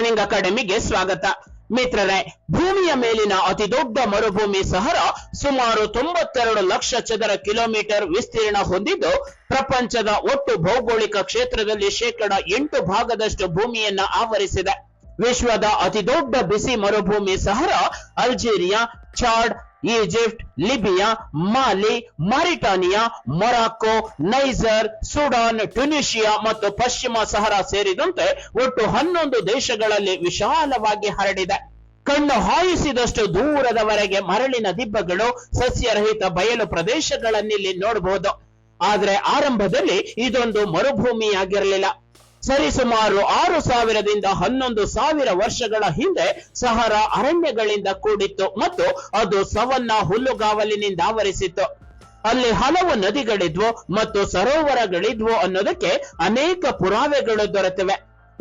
Learning ಅಕಾಡೆಮಿಗೆ ಸ್ವಾಗತ. ಮಿತ್ರರೇ, ಭೂಮಿಯ ಮೇಲಿನ ಅತಿ ದೊಡ್ಡ ಮರುಭೂಮಿ ಸಹರ ಸುಮಾರು ತೊಂಬತ್ತೆರಡು ಲಕ್ಷ ಚದರ ಕಿಲೋಮೀಟರ್ ವಿಸ್ತೀರ್ಣ ಹೊಂದಿದ್ದು, ಪ್ರಪಂಚದ ಒಟ್ಟು ಭೌಗೋಳಿಕ ಕ್ಷೇತ್ರದಲ್ಲಿ ಶೇಕಡ ಎಂಟು ಭಾಗದಷ್ಟು ಭೂಮಿಯನ್ನ ಆವರಿಸಿದೆ. ವಿಶ್ವದ ಅತಿ ದೊಡ್ಡ ಬಿಸಿ ಮರುಭೂಮಿ Sahara Algeria, Chad Egypt, Libya, Mali, Mauritania Morocco Niger, Sudan Tunisia ಮತ್ತು ಪಶ್ಚಿಮ ಸಹರಾ ಸೇರಿದಂತೆ ಒಟ್ಟು ಹನ್ನೊಂದು ದೇಶಗಳಲ್ಲಿ ವಿಶಾಲವಾಗಿ ಹರಡಿದೆ. ಕಣ್ಣು ಹಾಯಿಸಿದಷ್ಟು ದೂರದವರೆಗೆ ಮರಳಿನ ದಿಬ್ಬಗಳು ಸಸ್ಯರಹಿತ ಬಯಲು ಪ್ರದೇಶಗಳನ್ನಿಲ್ಲಿ ನೋಡಬಹುದು ಆದರೆ ಆರಂಭದಲ್ಲಿ ಇದೊಂದು ಮರುಭೂಮಿಯಾಗಿರಲಿಲ್ಲ. ಸರಿಸುಮಾರು ಆರು ಸಾವಿರದಿಂದ ಹನ್ನೊಂದು ಸಾವಿರ ವರ್ಷಗಳ ಹಿಂದೆ ಸಹರ ಅರಣ್ಯಗಳಿಂದ ಕೂಡಿತ್ತು ಮತ್ತು ಅದು ಸವನ್ನ ಹುಲ್ಲುಗಾವಲಿನಿಂದ ಆವರಿಸಿತ್ತು. ಅಲ್ಲಿ ಹಲವು ನದಿಗಳಿದ್ವು ಮತ್ತು ಸರೋವರಗಳಿದ್ವು ಅನ್ನೋದಕ್ಕೆ ಅನೇಕ ಪುರಾವೆಗಳು ದೊರೆತಿವೆ.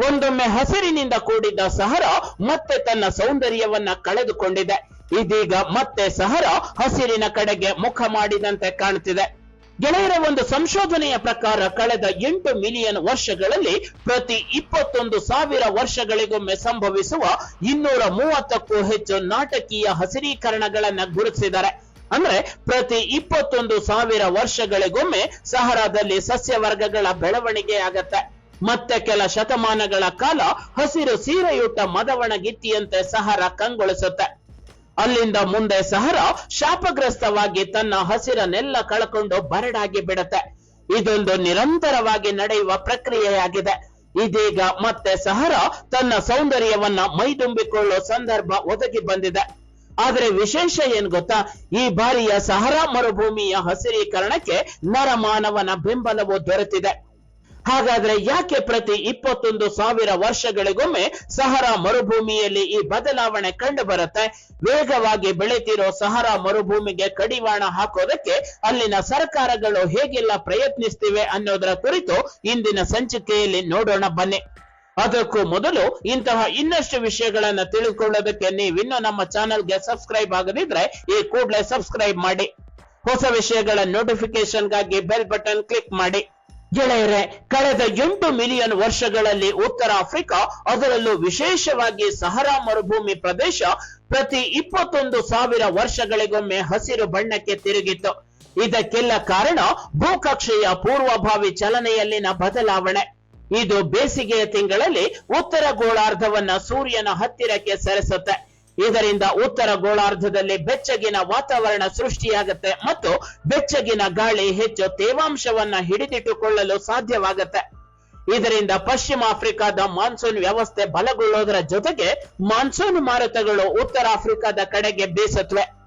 ಒಂದೊಮ್ಮೆ ಹಸಿರಿನಿಂದ ಕೂಡಿದ್ದ ಸಹರ ಮತ್ತೆ ತನ್ನ ಸೌಂದರ್ಯವನ್ನ ಕಳೆದುಕೊಂಡಿದೆ. ಇದೀಗ ಮತ್ತೆ ಸಹರ ಹಸಿರಿನ ಕಡೆಗೆ ಮುಖ ಮಾಡಿದಂತೆ ಕಾಣುತ್ತಿದೆ. ಗೆಳೆಯರ ಒಂದು ಸಂಶೋಧನೆಯ ಪ್ರಕಾರ ಕಳೆದ ಎಂಟು ಮಿಲಿಯನ್ ವರ್ಷಗಳಲ್ಲಿ ಪ್ರತಿ ಇಪ್ಪತ್ತೊಂದು ಸಾವಿರ ವರ್ಷಗಳಿಗೊಮ್ಮೆ ಸಂಭವಿಸುವ ಇನ್ನೂರ ಮೂವತ್ತಕ್ಕೂ ಹೆಚ್ಚು ನಾಟಕೀಯ ಹಸಿರೀಕರಣಗಳನ್ನ ಗುರುತಿಸಿದ್ದಾರೆ. ಅಂದ್ರೆ ಪ್ರತಿ ಇಪ್ಪತ್ತೊಂದು ಸಾವಿರ ವರ್ಷಗಳಿಗೊಮ್ಮೆ ಸಹರಾದಲ್ಲಿ ಸಸ್ಯವರ್ಗಗಳ ಬೆಳವಣಿಗೆ ಆಗತ್ತೆ. ಮತ್ತೆ ಕೆಲ ಶತಮಾನಗಳ ಕಾಲ ಹಸಿರು ಸೀರೆಯುಟ್ಟ ಮದವಣಗಿತ್ತಿಯಂತೆ ಸಹರ ಕಂಗೊಳಿಸುತ್ತೆ. ಅಲ್ಲಿಂದ ಮುಂದೆ ಸಹರ ಶಾಪಗ್ರಸ್ತವಾಗಿ ತನ್ನ ಹಸಿರನ್ನೆಲ್ಲ ಕಳ್ಕೊಂಡು ಬರಡಾಗಿ ಬಿಡತ್ತೆ. ಇದೊಂದು ನಿರಂತರವಾಗಿ ನಡೆಯುವ ಪ್ರಕ್ರಿಯೆಯಾಗಿದೆ. ಇದೀಗ ಮತ್ತೆ ಸಹರ ತನ್ನ ಸೌಂದರ್ಯವನ್ನ ಮೈದುಂಬಿಕೊಳ್ಳುವ ಸಂದರ್ಭ ಒದಗಿ ಬಂದಿದೆ. ಆದರೆ ವಿಶೇಷ ಏನ್ ಗೊತ್ತಾ? ಈ ಬಾರಿಯ ಸಹರಾ ಮರುಭೂಮಿಯ ಹಸಿರೀಕರಣಕ್ಕೆ ನರಮಾನವನ ಬೆಂಬಲವು ದೊರೆತಿದೆ. ಹಾಗಾದ್ರೆ ಯಾಕೆ ಪ್ರತಿ ಇಪ್ಪತ್ತೊಂದು ಸಾವಿರ ವರ್ಷಗಳಿಗೊಮ್ಮೆ ಸಹರಾ ಮರುಭೂಮಿಯಲ್ಲಿ ಈ ಬದಲಾವಣೆ ಕಂಡು ಬರುತ್ತೆ ವೇಗವಾಗಿ ಬೆಳೆತಿರೋ ಸಹರಾ ಮರುಭೂಮಿಗೆ ಕಡಿವಾಣ ಹಾಕೋದಕ್ಕೆ ಅಲ್ಲಿನ ಸರ್ಕಾರಗಳು ಹೇಗೆಲ್ಲ ಪ್ರಯತ್ನಿಸ್ತಿವೆ ಅನ್ನೋದರ ಕುರಿತು ಇಂದಿನ ಸಂಚಿಕೆಯಲ್ಲಿ ನೋಡೋಣ ಬನ್ನಿ. ಅದಕ್ಕೂ ಮೊದಲು ಇಂತಹ ಇನ್ನಷ್ಟು ವಿಷಯಗಳನ್ನ ತಿಳಿದುಕೊಳ್ಳೋದಕ್ಕೆ ನೀವಿನ್ನು ನಮ್ಮ ಚಾನೆಲ್ಗೆ ಸಬ್ಸ್ಕ್ರೈಬ್ ಆಗದಿದ್ರೆ ಈ ಕೂಡಲೇ ಸಬ್ಸ್ಕ್ರೈಬ್ ಮಾಡಿ. ಹೊಸ ವಿಷಯಗಳ ನೋಟಿಫಿಕೇಶನ್ಗಾಗಿ ಬೆಲ್ ಬಟನ್ ಕ್ಲಿಕ್ ಮಾಡಿ. ಗೆಳೆಯರೆ, ಕಳೆದ ಎಂಟು ಮಿಲಿಯನ್ ವರ್ಷಗಳಲ್ಲಿ ಉತ್ತರ ಆಫ್ರಿಕಾ, ಅದರಲ್ಲೂ ವಿಶೇಷವಾಗಿ ಸಹರಾ ಮರುಭೂಮಿ ಪ್ರದೇಶ, ಪ್ರತಿ ಇಪ್ಪತ್ತೊಂದು ಸಾವಿರ ವರ್ಷಗಳಿಗೊಮ್ಮೆ ಹಸಿರು ಬಣ್ಣಕ್ಕೆ ತಿರುಗಿತ್ತು. ಇದಕ್ಕೆಲ್ಲ ಕಾರಣ ಭೂಕಕ್ಷೆಯ ಪೂರ್ವಭಾವಿ ಚಲನೆಯಲ್ಲಿನ ಬದಲಾವಣೆ. ಇದು ಬೇಸಿಗೆಯ ತಿಂಗಳಲ್ಲಿ ಉತ್ತರ ಗೋಳಾರ್ಧವನ್ನ ಸೂರ್ಯನ ಹತ್ತಿರಕ್ಕೆ ಸರಿಸುತ್ತೆ. ಇದರಿಂದ ಉತ್ತರ ಗೋಳಾರ್ಧದಲ್ಲಿ ಬೆಚ್ಚಗಿನ ವಾತಾವರಣ ಸೃಷ್ಟಿಯಾಗುತ್ತೆ ಮತ್ತು ಬೆಚ್ಚಗಿನ ಗಾಳಿ ಹೆಚ್ಚು ತೇವಾಂಶವನ್ನ ಹಿಡಿದಿಟ್ಟುಕೊಳ್ಳಲು ಸಾಧ್ಯವಾಗುತ್ತೆ. ಇದರಿಂದ ಪಶ್ಚಿಮ ಆಫ್ರಿಕಾದ ಮಾನ್ಸೂನ್ ವ್ಯವಸ್ಥೆ ಬಲಗೊಳ್ಳೋದರ ಜೊತೆಗೆ ಮಾನ್ಸೂನ್ ಮಾರುತಗಳು ಉತ್ತರ ಆಫ್ರಿಕಾದ ಕಡೆಗೆ ಬೀಸುತ್ತವೆ.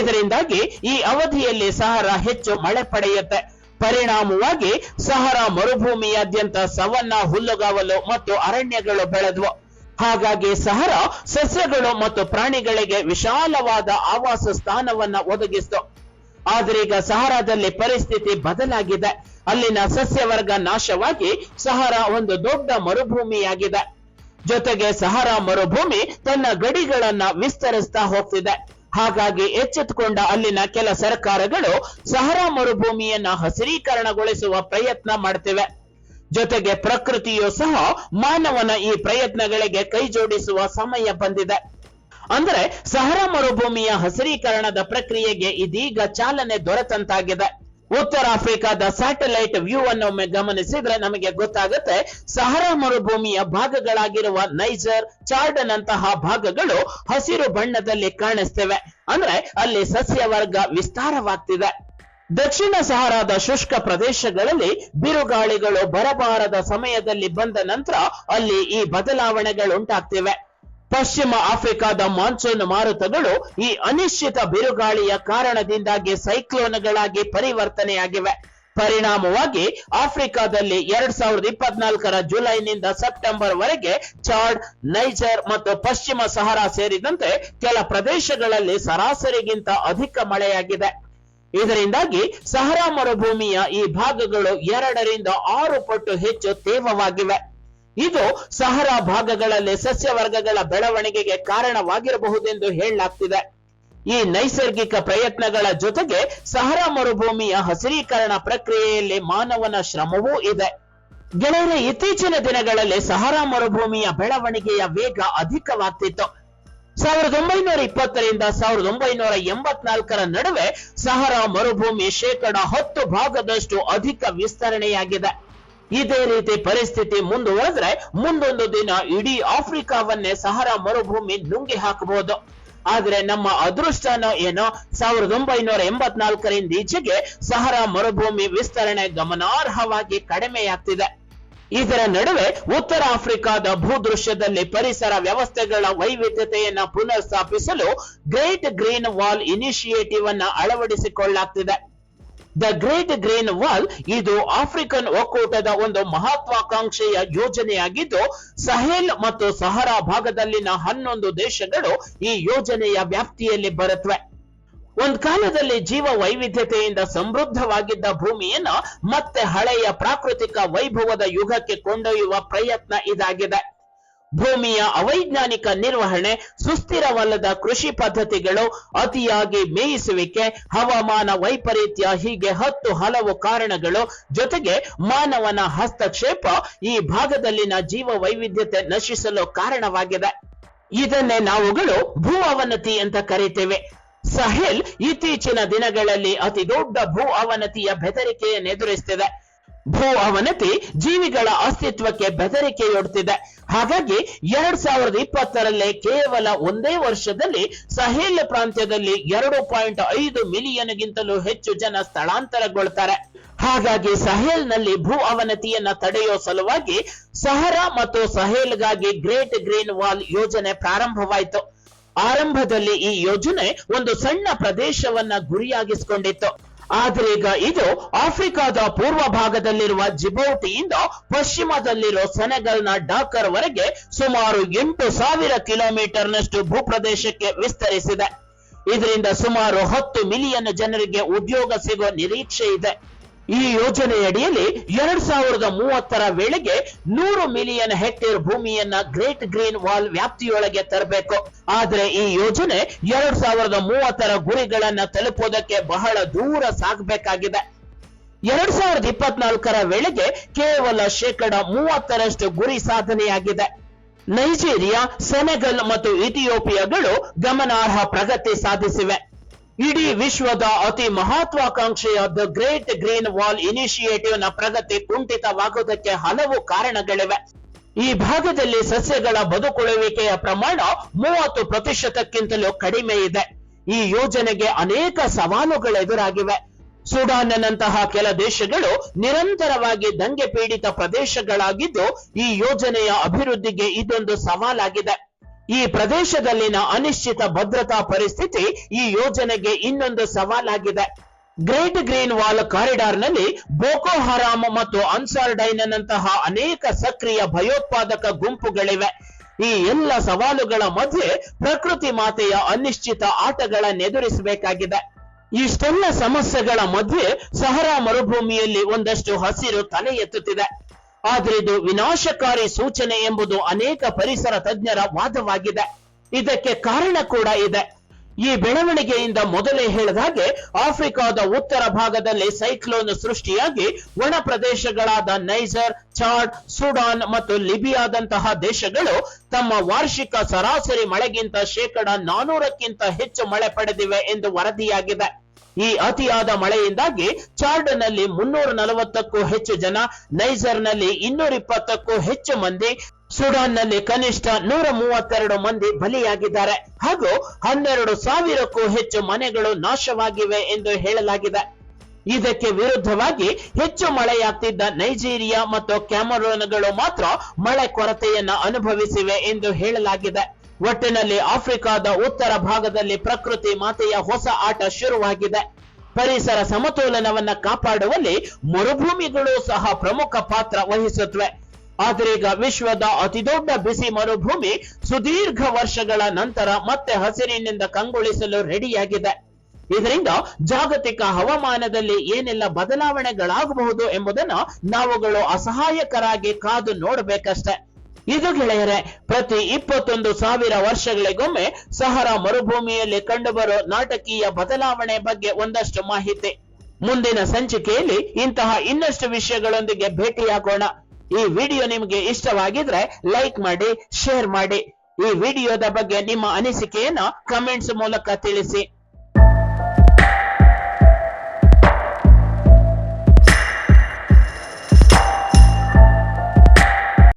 ಇದರಿಂದಾಗಿ ಈ ಅವಧಿಯಲ್ಲಿ ಸಹರ ಹೆಚ್ಚು ಮಳೆ ಪಡೆಯುತ್ತೆ. ಪರಿಣಾಮವಾಗಿ ಸಹರ ಮರುಭೂಮಿಯಾದ್ಯಂತ ಸವನ್ನ ಹುಲ್ಲುಗಾವಲು ಮತ್ತು ಅರಣ್ಯಗಳು ಬೆಳೆದ್ವು. ಹಾಗಾಗಿ ಸಹರ ಸಸ್ಯಗಳು ಮತ್ತು ಪ್ರಾಣಿಗಳಿಗೆ ವಿಶಾಲವಾದ ಆವಾಸ ಸ್ಥಾನವನ್ನ ಒದಗಿಸಿತು. ಆದರೆ ಈಗ ಸಹರಾದಲ್ಲಿ ಪರಿಸ್ಥಿತಿ ಬದಲಾಗಿದೆ. ಅಲ್ಲಿನ ಸಸ್ಯವರ್ಗ ನಾಶವಾಗಿ ಸಹರ ಒಂದು ದೊಡ್ಡ ಮರುಭೂಮಿಯಾಗಿದೆ. ಜೊತೆಗೆ ಸಹರಾ ಮರುಭೂಮಿ ತನ್ನ ಗಡಿಗಳನ್ನ ವಿಸ್ತರಿಸ್ತಾ ಹೋಗ್ತಿದೆ. ಹಾಗಾಗಿ ಎಚ್ಚೆತ್ತುಕೊಂಡ ಅಲ್ಲಿನ ಕೆಲ ಸರ್ಕಾರಗಳು ಸಹರಾ ಮರುಭೂಮಿಯನ್ನ ಹಸಿರೀಕರಣಗೊಳಿಸುವ ಪ್ರಯತ್ನ ಮಾಡ್ತಿವೆ. ಜೊತೆಗೆ ಪ್ರಕೃತಿಯು ಸಹ ಮಾನವನ ಈ ಪ್ರಯತ್ನಗಳಿಗೆ ಕೈ ಜೋಡಿಸುವ ಸಮಯ ಬಂದಿದೆ. ಅಂದ್ರೆ ಸಹರ ಮರುಭೂಮಿಯ ಹಸಿರೀಕರಣದ ಪ್ರಕ್ರಿಯೆಗೆ ಇದೀಗ ಚಾಲನೆ ದೊರೆತಂತಾಗಿದೆ. ಉತ್ತರ ಆಫ್ರಿಕಾದ ಸ್ಯಾಟಲೈಟ್ ವ್ಯೂ ಅನ್ನು ಗಮನಿಸಿದ್ರೆ ನಮಗೆ ಗೊತ್ತಾಗುತ್ತೆ, ಸಹರ ಮರುಭೂಮಿಯ ಭಾಗಗಳಾಗಿರುವ ನೈಜರ್ ಚಾರ್ಡನಂತಹ ಭಾಗಗಳು ಹಸಿರು ಬಣ್ಣದಲ್ಲಿ ಕಾಣಿಸ್ತೇವೆ. ಅಂದ್ರೆ ಅಲ್ಲಿ ಸಸ್ಯವರ್ಗ ವಿಸ್ತಾರವಾಗ್ತಿದೆ. ದಕ್ಷಿಣ ಸಹರಾದ ಶುಷ್ಕ ಪ್ರದೇಶಗಳಲ್ಲಿ ಬಿರುಗಾಳಿಗಳು ಬರಬಾರದ ಸಮಯದಲ್ಲಿ ಬಂದ ನಂತರ ಅಲ್ಲಿ ಈ ಬದಲಾವಣೆಗಳು ಉಂಟಾಗ್ತಿವೆ. ಪಶ್ಚಿಮ ಆಫ್ರಿಕಾದ ಮಾನ್ಸೂನ್ ಮಾರುತಗಳು ಈ ಅನಿಶ್ಚಿತ ಬಿರುಗಾಳಿಯ ಕಾರಣದಿಂದಾಗಿ ಸೈಕ್ಲೋನ್ಗಳಾಗಿ ಪರಿವರ್ತನೆಯಾಗಿವೆ. ಪರಿಣಾಮವಾಗಿ ಆಫ್ರಿಕಾದಲ್ಲಿ ಎರಡ್ ಸಾವಿರದ ಇಪ್ಪತ್ನಾಲ್ಕರ ಜುಲೈನಿಂದ ಸೆಪ್ಟೆಂಬರ್ ವರೆಗೆ ಚಾಡ್, ನೈಜರ್ ಮತ್ತು ಪಶ್ಚಿಮ ಸಹರಾ ಸೇರಿದಂತೆ ಕೆಲ ಪ್ರದೇಶಗಳಲ್ಲಿ ಸರಾಸರಿಗಿಂತ ಅಧಿಕ ಮಳೆಯಾಗಿದೆ. ಇದರಿಂದಾಗಿ ಸಹರಾ ಮರುಭೂಮಿಯ ಈ ಭಾಗಗಳು ಎರಡರಿಂದ ಆರು ಪಟ್ಟು ಹೆಚ್ಚು ತೇವವಾಗಿವೆ. ಇದು ಸಹರಾ ಭಾಗಗಳಲ್ಲಿ ಸಸ್ಯವರ್ಗಗಳ ಬೆಳವಣಿಗೆಗೆ ಕಾರಣವಾಗಿರಬಹುದೆಂದು ಹೇಳಲಾಗ್ತಿದೆ. ಈ ನೈಸರ್ಗಿಕ ಪ್ರಯತ್ನಗಳ ಜೊತೆಗೆ ಸಹರಾ ಮರುಭೂಮಿಯ ಹಸಿರೀಕರಣ ಪ್ರಕ್ರಿಯೆಯಲ್ಲಿ ಮಾನವನ ಶ್ರಮವೂ ಇದೆ. ಗೆಳೆಯರೆ, ಇತ್ತೀಚಿನ ದಿನಗಳಲ್ಲಿ ಸಹರಾ ಮರುಭೂಮಿಯ ಬೆಳವಣಿಗೆಯ ವೇಗ ಅಧಿಕವಾಗ್ತಿತ್ತು. ಸಾವಿರದ ಒಂಬೈನೂರ ಇಪ್ಪತ್ತರಿಂದ ಸಾವಿರದ ಒಂಬೈನೂರ ಎಂಬತ್ನಾಲ್ಕರ ನಡುವೆ ಸಹರಾ ಮರುಭೂಮಿ ಶೇಕಡ ಹತ್ತು ಭಾಗದಷ್ಟು ಅಧಿಕ ವಿಸ್ತರಣೆಯಾಗಿದೆ. ಇದೇ ರೀತಿ ಪರಿಸ್ಥಿತಿ ಮುಂದುವರೆದ್ರೆ ಮುಂದೊಂದು ದಿನ ಇಡೀ ಆಫ್ರಿಕಾವನ್ನೇ ಸಹರಾ ಮರುಭೂಮಿ ನುಂಗಿ ಹಾಕಬಹುದು. ಆದ್ರೆ ನಮ್ಮ ಅದೃಷ್ಟನ ಏನೋ? ಸಾವಿರದ ಒಂಬೈನೂರ ಎಂಬತ್ನಾಲ್ಕರಿಂದ ಈಚೆಗೆ ಸಹರಾ ಮರುಭೂಮಿ ವಿಸ್ತರಣೆ ಗಮನಾರ್ಹವಾಗಿ ಕಡಿಮೆಯಾಗ್ತಿದೆ. ಇದರ ನಡುವೆ ಉತ್ತರ ಆಫ್ರಿಕಾದ ಭೂದೃಶ್ಯದಲ್ಲಿ ಪರಿಸರ ವ್ಯವಸ್ಥೆಗಳ ವೈವಿಧ್ಯತೆಯನ್ನು ಪುನರ್ ಸ್ಥಾಪಿಸಲು ಗ್ರೇಟ್ ಗ್ರೀನ್ ವಾಲ್ ಇನಿಷಿಯೇಟಿವ್ ಅನ್ನು ಅಳವಡಿಸಿಕೊಳ್ಳಲಾಗ್ತಿದೆ. ದ ಗ್ರೇಟ್ ಗ್ರೀನ್ ವಾಲ್ ಇದು ಆಫ್ರಿಕನ್ ಒಕ್ಕೂಟದ ಒಂದು ಮಹತ್ವಾಕಾಂಕ್ಷೆಯ ಯೋಜನೆಯಾಗಿದ್ದು, ಸಹೇಲ್ ಮತ್ತು ಸಹರಾ ಭಾಗದಲ್ಲಿನ ಹನ್ನೊಂದು ದೇಶಗಳು ಈ ಯೋಜನೆಯ ವ್ಯಾಪ್ತಿಯಲ್ಲಿ ಬರುತ್ತವೆ ಒಂದ್ ಕಾಲದಲ್ಲಿ ಜೀವ ವೈವಿಧ್ಯತೆಯಿಂದ ಸಮೃದ್ಧವಾಗಿದ್ದ ಭೂಮಿಯನ್ನು ಮತ್ತೆ ಹಳೆಯ ಪ್ರಾಕೃತಿಕ ವೈಭವದ ಯುಗಕ್ಕೆ ಕೊಂಡೊಯ್ಯುವ ಪ್ರಯತ್ನ ಇದಾಗಿದೆ. ಭೂಮಿಯ ಅವೈಜ್ಞಾನಿಕ ನಿರ್ವಹಣೆ, ಸುಸ್ಥಿರವಲ್ಲದ ಕೃಷಿ ಪದ್ಧತಿಗಳು, ಅತಿಯಾಗಿ ಮೇಯಿಸುವಿಕೆ, ಹವಾಮಾನ ವೈಪರೀತ್ಯ ಹೀಗೆ ಹತ್ತು ಹಲವು ಕಾರಣಗಳು ಜೊತೆಗೆ ಮಾನವನ ಹಸ್ತಕ್ಷೇಪ ಈ ಭಾಗದಲ್ಲಿನ ಜೀವ ವೈವಿಧ್ಯತೆ ನಶಿಸಲು ಕಾರಣವಾಗಿದೆ. ಇದನ್ನೇ ನಾವುಗಳು ಭೂ ಅವನತಿ ಅಂತ ಕರೀತೇವೆ. ಸಹೇಲ್ ಇತ್ತೀಚಿನ ದಿನಗಳಲ್ಲಿ ಅತಿ ದೊಡ್ಡ ಭೂ ಅವನತಿಯ ಬೆದರಿಕೆಯನ್ನು ಎದುರಿಸ್ತಿದೆ. ಭೂ ಅವನತಿ ಜೀವಿಗಳ ಅಸ್ತಿತ್ವಕ್ಕೆ ಬೆದರಿಕೆಯೊಡ್ತಿದೆ. ಹಾಗಾಗಿ ಎರಡ್ ಸಾವಿರದ ಇಪ್ಪತ್ತರಲ್ಲೇ ಕೇವಲ ಒಂದೇ ವರ್ಷದಲ್ಲಿ ಸಹೇಲ್ ಪ್ರಾಂತ್ಯದಲ್ಲಿ ಎರಡು ಪಾಯಿಂಟ್ ಐದು ಮಿಲಿಯನ್ಗಿಂತಲೂ ಹೆಚ್ಚು ಜನ ಸ್ಥಳಾಂತರಗೊಳ್ತಾರೆ. ಹಾಗಾಗಿ ಸಹೇಲ್ನಲ್ಲಿ ಭೂ ಅವನತಿಯನ್ನ ತಡೆಯೋ ಸಲುವಾಗಿ ಸಹರ ಮತ್ತು ಸಹೇಲ್ಗಾಗಿ ಗ್ರೇಟ್ ಗ್ರೀನ್ ವಾಲ್ ಯೋಜನೆ ಪ್ರಾರಂಭವಾಯಿತು. ಆರಂಭದಲ್ಲಿ ಈ ಯೋಜನೆ ಒಂದು ಸಣ್ಣ ಪ್ರದೇಶವನ್ನ ಗುರಿಯಾಗಿಸಿಕೊಂಡಿತ್ತು. ಆದರೆ ಈಗ ಇದು ಆಫ್ರಿಕಾದ ಪೂರ್ವ ಭಾಗದಲ್ಲಿರುವ ಜಿಬೌಟಿಯಿಂದ ಪಶ್ಚಿಮದಲ್ಲಿರುವ ಸೆನೆಗಲ್ನ ಡಾಕರ್ ವರೆಗೆ ಸುಮಾರು ಎಂಟು ಸಾವಿರ ಕಿಲೋಮೀಟರ್ನಷ್ಟು ಭೂಪ್ರದೇಶಕ್ಕೆ ವಿಸ್ತರಿಸಿದೆ. ಇದರಿಂದ ಸುಮಾರು ಹತ್ತು ಮಿಲಿಯನ್ ಜನರಿಗೆ ಉದ್ಯೋಗ ಸಿಗುವ ನಿರೀಕ್ಷೆ ಇದೆ. ಈ ಯೋಜನೆಯಡಿಯಲ್ಲಿ ಎರಡ್ ಸಾವಿರದ ಮೂವತ್ತರ ವೇಳೆಗೆ ನೂರು ಮಿಲಿಯನ್ ಹೆಕ್ಟೇರ್ ಭೂಮಿಯನ್ನ ಗ್ರೇಟ್ ಗ್ರೀನ್ ವಾಲ್ ವ್ಯಾಪ್ತಿಯೊಳಗೆ ತರಬೇಕು. ಆದ್ರೆ ಈ ಯೋಜನೆ ಎರಡ್ ಸಾವಿರದ ಮೂವತ್ತರ ಗುರಿಗಳನ್ನ ತಲುಪೋದಕ್ಕೆ ಬಹಳ ದೂರ ಸಾಗಬೇಕಾಗಿದೆ. ಎರಡ್ ಸಾವಿರದ ಇಪ್ಪತ್ನಾಲ್ಕರ ವೇಳೆಗೆ ಕೇವಲ ಶೇಕಡ ಮೂವತ್ತರಷ್ಟು ಗುರಿ ಸಾಧನೆಯಾಗಿದೆ. ನೈಜೀರಿಯಾ, ಸೆನೆಗಲ್ ಮತ್ತು ಇಥಿಯೋಪಿಯಾಗಳು ಗಮನಾರ್ಹ ಪ್ರಗತಿ ಸಾಧಿಸಿವೆ. ಇಡೀ ವಿಶ್ವದ ಅತಿ ಮಹತ್ವಾಕಾಂಕ್ಷೆಯ ದ ಗ್ರೇಟ್ ಗ್ರೀನ್ ವಾಲ್ ಇನಿಷಿಯೇಟಿವ್ನ ಪ್ರಗತಿ ಕುಂಠಿತವಾಗುವುದಕ್ಕೆ ಹಲವು ಕಾರಣಗಳಿವೆ. ಈ ಭಾಗದಲ್ಲಿ ಸಸ್ಯಗಳ ಬದುಕುಳುವಿಕೆಯ ಪ್ರಮಾಣ ಮೂವತ್ತು ಪ್ರತಿಶತಕ್ಕಿಂತಲೂ ಕಡಿಮೆ ಇದೆ. ಈ ಯೋಜನೆಗೆ ಅನೇಕ ಸವಾಲುಗಳು ಎದುರಾಗಿವೆ ಸುಡಾನ್ನಂತಹ ಕೆಲ ದೇಶಗಳು ನಿರಂತರವಾಗಿ ದಂಗೆ ಪೀಡಿತ ಪ್ರದೇಶಗಳಾಗಿದ್ದು ಈ ಯೋಜನೆಯ ಅಭಿವೃದ್ಧಿಗೆ ಇದೊಂದು ಸವಾಲಾಗಿದೆ. ಈ ಪ್ರದೇಶದಲ್ಲಿನ ಅನಿಶ್ಚಿತ ಭದ್ರತಾ ಪರಿಸ್ಥಿತಿ ಈ ಯೋಜನೆಗೆ ಇನ್ನೊಂದು ಸವಾಲಾಗಿದೆ. ಗ್ರೇಟ್ ಗ್ರೀನ್ ವಾಲ್ ಕಾರಿಡಾರ್ನಲ್ಲಿ ಬೋಕೋ ಹರಾಮ್ ಮತ್ತು ಅನ್ಸಾರ್ ಡೈನಂತಹ ಅನೇಕ ಸಕ್ರಿಯ ಭಯೋತ್ಪಾದಕ ಗುಂಪುಗಳಿವೆ. ಈ ಎಲ್ಲ ಸವಾಲುಗಳ ಮಧ್ಯೆ ಪ್ರಕೃತಿ ಮಾತೆಯ ಅನಿಶ್ಚಿತ ಆಟಗಳನ್ನೆದುರಿಸಬೇಕಾಗಿದೆ ಇಷ್ಟೆಲ್ಲ ಸಮಸ್ಯೆಗಳ ಮಧ್ಯೆ ಸಹರಾ ಮರುಭೂಮಿಯಲ್ಲಿ ಒಂದಷ್ಟು ಹಸಿರು ತಲೆ ಎತ್ತುತ್ತಿದೆ. ಆದ್ರೆ ಇದು ವಿನಾಶಕಾರಿ ಸೂಚನೆ ಎಂಬುದು ಅನೇಕ ಪರಿಸರ ತಜ್ಞರ ವಾದವಾಗಿದೆ. ಇದಕ್ಕೆ ಕಾರಣ ಕೂಡ ಇದೆ. ಈ ಬೆಳವಣಿಗೆಯಿಂದ ಮೊದಲೇ ಹೇಳಿದ ಹಾಗೆ ಆಫ್ರಿಕಾದ ಉತ್ತರ ಭಾಗದಲ್ಲಿ ಸೈಕ್ಲೋನ್ ಸೃಷ್ಟಿಯಾಗಿ ಒಣ ಪ್ರದೇಶಗಳಾದ ನೈಜರ್, ಚಾಡ್, ಸುಡಾನ್ ಮತ್ತು ಲಿಬಿಯಾದಂತಹ ದೇಶಗಳು ತಮ್ಮ ವಾರ್ಷಿಕ ಸರಾಸರಿ ಮಳೆಗಿಂತ ಶೇಕಡ ನಾನೂರಕ್ಕಿಂತ ಹೆಚ್ಚು ಮಳೆ ಪಡೆದಿವೆ ಎಂದು ವರದಿಯಾಗಿದೆ. ಈ ಅತಿಯಾದ ಮಳೆಯಿಂದಾಗಿ ಚಾರ್ಡ್ನಲ್ಲಿ ಮುನ್ನೂರ ನಲವತ್ತಕ್ಕೂ ಹೆಚ್ಚು ಜನ ನೈಜರ್ನಲ್ಲಿ ಇನ್ನೂರ ಇಪ್ಪತ್ತಕ್ಕೂ ಹೆಚ್ಚು ಮಂದಿ, ಸುಡಾನ್ನಲ್ಲಿ ಕನಿಷ್ಠ ನೂರ ಮೂವತ್ತೆರಡು ಮಂದಿ ಬಲಿಯಾಗಿದ್ದಾರೆ. ಹಾಗೂ ಹನ್ನೆರಡು ಸಾವಿರಕ್ಕೂ ಹೆಚ್ಚು ಮನೆಗಳು ನಾಶವಾಗಿವೆ ಎಂದು ಹೇಳಲಾಗಿದೆ. ಇದಕ್ಕೆ ವಿರುದ್ಧವಾಗಿ ಹೆಚ್ಚು ಮಳೆಯಾಗ್ತಿದ್ದ ನೈಜೀರಿಯಾ ಮತ್ತು ಕ್ಯಾಮರೂನ್ಗಳು ಮಾತ್ರ ಮಳೆ ಕೊರತೆಯನ್ನು ಅನುಭವಿಸಿವೆ ಎಂದು ಹೇಳಲಾಗಿದೆ. ಒಟ್ಟಿನಲ್ಲಿ ಆಫ್ರಿಕಾದ ಉತ್ತರ ಭಾಗದಲ್ಲಿ ಪ್ರಕೃತಿ ಮಾತೆಯ ಹೊಸ ಆಟ ಶುರುವಾಗಿದೆ. ಪರಿಸರ ಸಮತೋಲನವನ್ನ ಕಾಪಾಡುವಲ್ಲಿ ಮರುಭೂಮಿಗಳು ಸಹ ಪ್ರಮುಖ ಪಾತ್ರ ವಹಿಸುತ್ತವೆ. ಆದರೀಗ ವಿಶ್ವದ ಅತಿದೊಡ್ಡ ಬಿಸಿ ಮರುಭೂಮಿ ಸುದೀರ್ಘ ವರ್ಷಗಳ ನಂತರ ಮತ್ತೆ ಹಸಿರಿನಿಂದ ಕಂಗೊಳಿಸಲು ರೆಡಿಯಾಗಿದೆ. ಇದರಿಂದ ಜಾಗತಿಕ ಹವಾಮಾನದಲ್ಲಿ ಏನೆಲ್ಲ ಬದಲಾವಣೆಗಳಾಗಬಹುದು ಎಂಬುದನ್ನ ನಾವುಗಳು ಅಸಹಾಯಕರಾಗಿ ಕಾದು ನೋಡಬೇಕಷ್ಟೆ. ಇದು ಗೆಳೆಯರೆ, ಪ್ರತಿ ಇಪ್ಪತ್ತೊಂದು ಸಾವಿರ ವರ್ಷಗಳಿಗೊಮ್ಮೆ ಸಹರಾ ಮರುಭೂಮಿಯಲ್ಲಿ ಕಂಡುಬರೋ ನಾಟಕೀಯ ಬದಲಾವಣೆ ಬಗ್ಗೆ ಒಂದಷ್ಟು ಮಾಹಿತಿ. ಮುಂದಿನ ಸಂಚಿಕೆಯಲ್ಲಿ ಇಂತಹ ಇನ್ನಷ್ಟು ವಿಷಯಗಳೊಂದಿಗೆ ಭೇಟಿಯಾಗೋಣ. ಈ ವಿಡಿಯೋ ನಿಮಗೆ ಇಷ್ಟವಾಗಿದ್ರೆ ಲೈಕ್ ಮಾಡಿ, ಶೇರ್ ಮಾಡಿ. ಈ ವಿಡಿಯೋದ ಬಗ್ಗೆ ನಿಮ್ಮ ಅನಿಸಿಕೆಯನ್ನ ಕಮೆಂಟ್ಸ್ ಮೂಲಕ ತಿಳಿಸಿ.